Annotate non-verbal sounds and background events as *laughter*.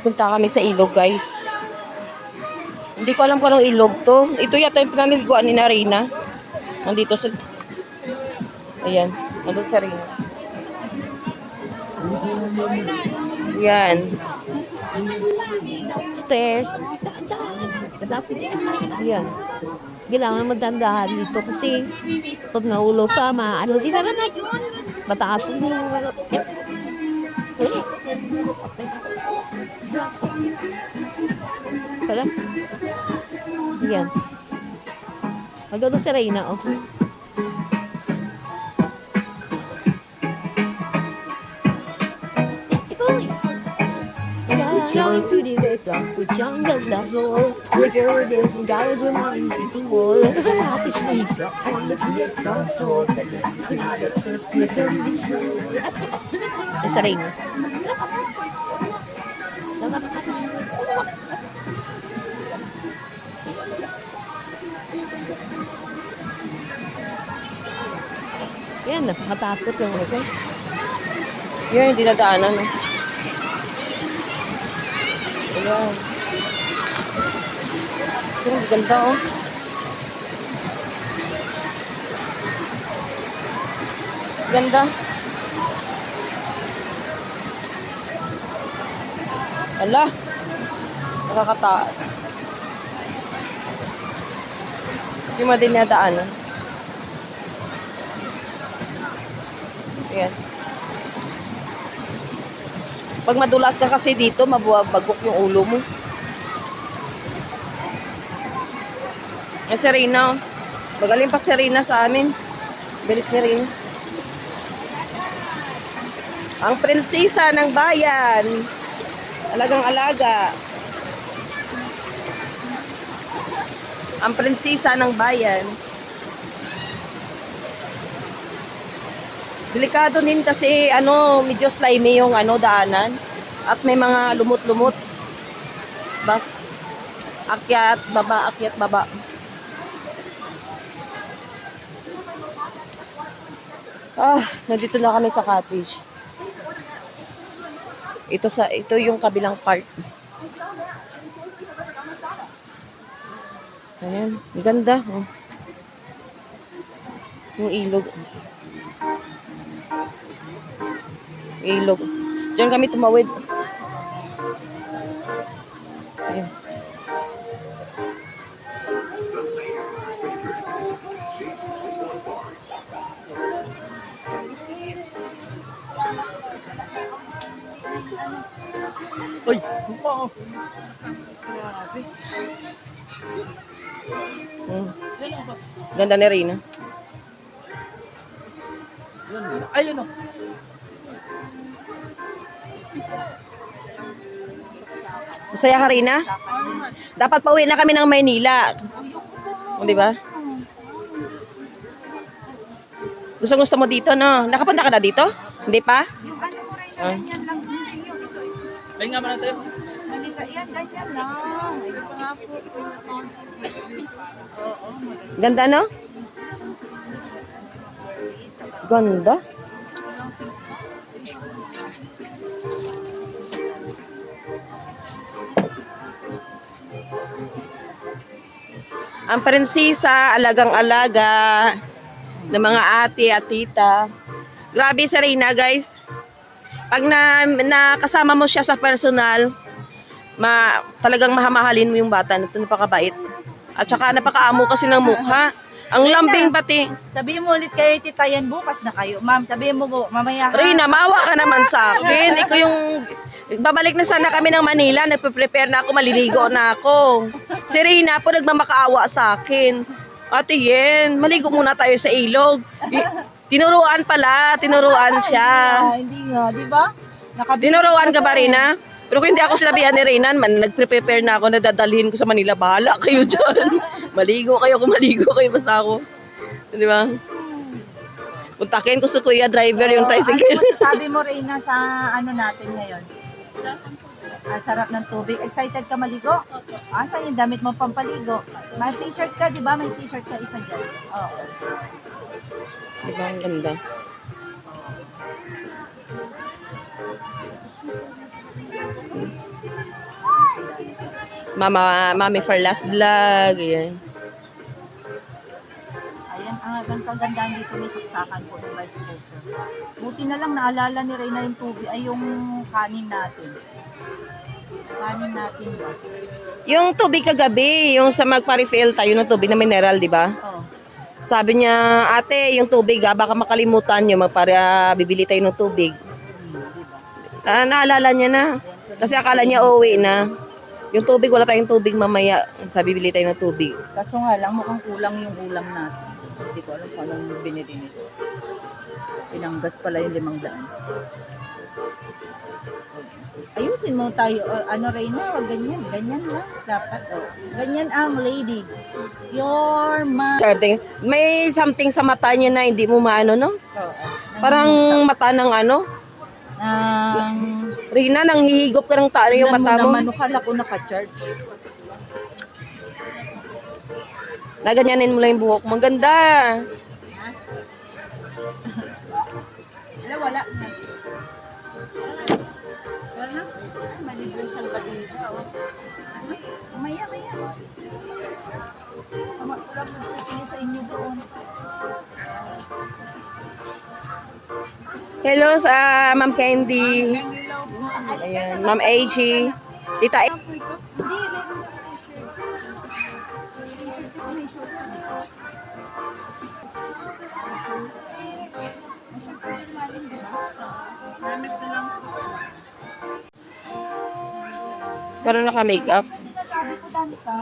Punta kami sa ilog, guys. Hindi ko alam kung anong ilog to. Ito yata yung pinaniliguan ni Narina. Nandito sa... Ayan. Nandun sa Rina. Yan. Stairs. Dapat yan. Kailangan magdandahan dito kasi pag nahulog ka, maano, di ka na na. Mataas yung Kala? Yan. Maganda si Reyna, oh. Uy! 让距 *laughs* ortam Bıçağın gazlası ol Koca ödesin dalgımın indik ol Sıçrayıp ondaki yetkan sol Kınayatıp götürmüşsün Saray mo Sarap ka na Yan, napakatakot yung ito. Yun, yung dinadaanan. No? Ayan. Ang ganda, oh. Ganda. Ala. Nakakata. Hindi mo din nadaanan. Ayan. Pag madulas ka kasi dito, mabuwag-bagok yung ulo mo. Eh, si Rina, oh. Magaling pa si Rina sa amin. Bilis ni Rina. Ang prinsesa ng bayan. Alagang alaga. Ang prinsesa ng bayan. Delikado din kasi ano, medyo slimy yung ano daanan at may mga lumot-lumot. Ba? Akyat, baba, akyat, baba. Ah, nandito na kami sa cottage. Ito sa ito yung kabilang part. Ayan, ganda. Oh. Yung ilog. ilog. Diyan kami tumawid. Ayun. Uy, pa oh. Grabe. Bas. Ganda ni Rina. Ayun oh. Masaya ka, Rina? Dapat pauwi na kami ng Maynila. O, di ba? Gusto gusto mo dito, no? Nakapunta ka na dito? Hindi pa? Yung ano mo rin, ganyan lang. Hindi, yung ito. Pahinga mo natin. Malika, yan, ganyan lang. Nga. Ganda, no? Ganda. Ang prinsesa, alagang-alaga ng mga ate at tita. Grabe si Reyna, guys. Pag na, nakasama mo siya sa personal, ma, talagang mahamahalin mo yung bata. Ito napakabait. At saka napakaamo kasi ng mukha. Ang lambing pati. Sabihin mo ulit kayo, tita, yan bukas na kayo. Ma'am, sabihin mo po, mamaya ka. Rina, maawa ka naman sa akin. Ikaw yung... Babalik na sana kami ng Manila. Nagpe-prepare na ako. Maliligo na ako. Si Rina po nagmamakaawa sa akin. Ate Yen, maligo muna tayo sa ilog. Tinuruan pala. Tinuruan siya. Hindi nga, di ba? Tinuruan ka ba, Rina? Pero kung hindi ako sinabihan ni Rina, man, nagpre-prepare na ako na dadalhin ko sa Manila. Bahala kayo dyan. *laughs* maligo kayo kung maligo kayo. Basta ako. Di ba? Puntakin ko sa kuya driver yung Oo, tricycle. Ano sabi *laughs* mo, Reyna, sa ano natin ngayon? Ah, sarap ng tubig. Excited ka maligo? Asa yung damit mo pampaligo? May t-shirt ka, di ba? May t-shirt ka isa dyan. Oo. Diba, ang ganda. Mama, mami for last vlog. Yan. Ayan, ang ang kagandahan dito may saksakan po ng rice cooker. Buti na lang naalala ni Reyna yung tubig, ay yung kanin natin. Kanin natin ba? Yung tubig kagabi, yung sa magpa-refill tayo ng tubig na mineral, di ba? Oh. Sabi niya, ate, yung tubig, ah, baka makalimutan niyo, magpara bibili tayo ng tubig. Ah, naalala niya na. Kasi akala niya uuwi na. Yung tubig, wala tayong tubig mamaya. Sabi, bibili tayo ng tubig. Kaso nga lang, mukhang kulang yung ulam natin. Hindi ko alam kung anong binili nito. Pinanggas pala yung limang daan. Ayusin mo tayo. uh, ano Reyna, wag ganyan. Ganyan lang. Dapat. Oh. Ganyan ang lady. Your man. Something, may something sa mata niya na hindi mo maano, no? Oh, Parang mata ng ano? Ang... Rina, nang hihigop ka ng taano yung mata mo. naman, ukala ko naka-charge. Naganyanin mo lang yung buhok mo. Ang Ganda. Wala, wala. Wala na? Ay, maligo yung salbadida. Oh. Ano? Maya, maya. Tama ko lang magpipili sa inyo doon. Hello sa Ma'am Candy. Ayan, Ma'am AG. Tita A- Pero naka-makeup. Sabi ko ka.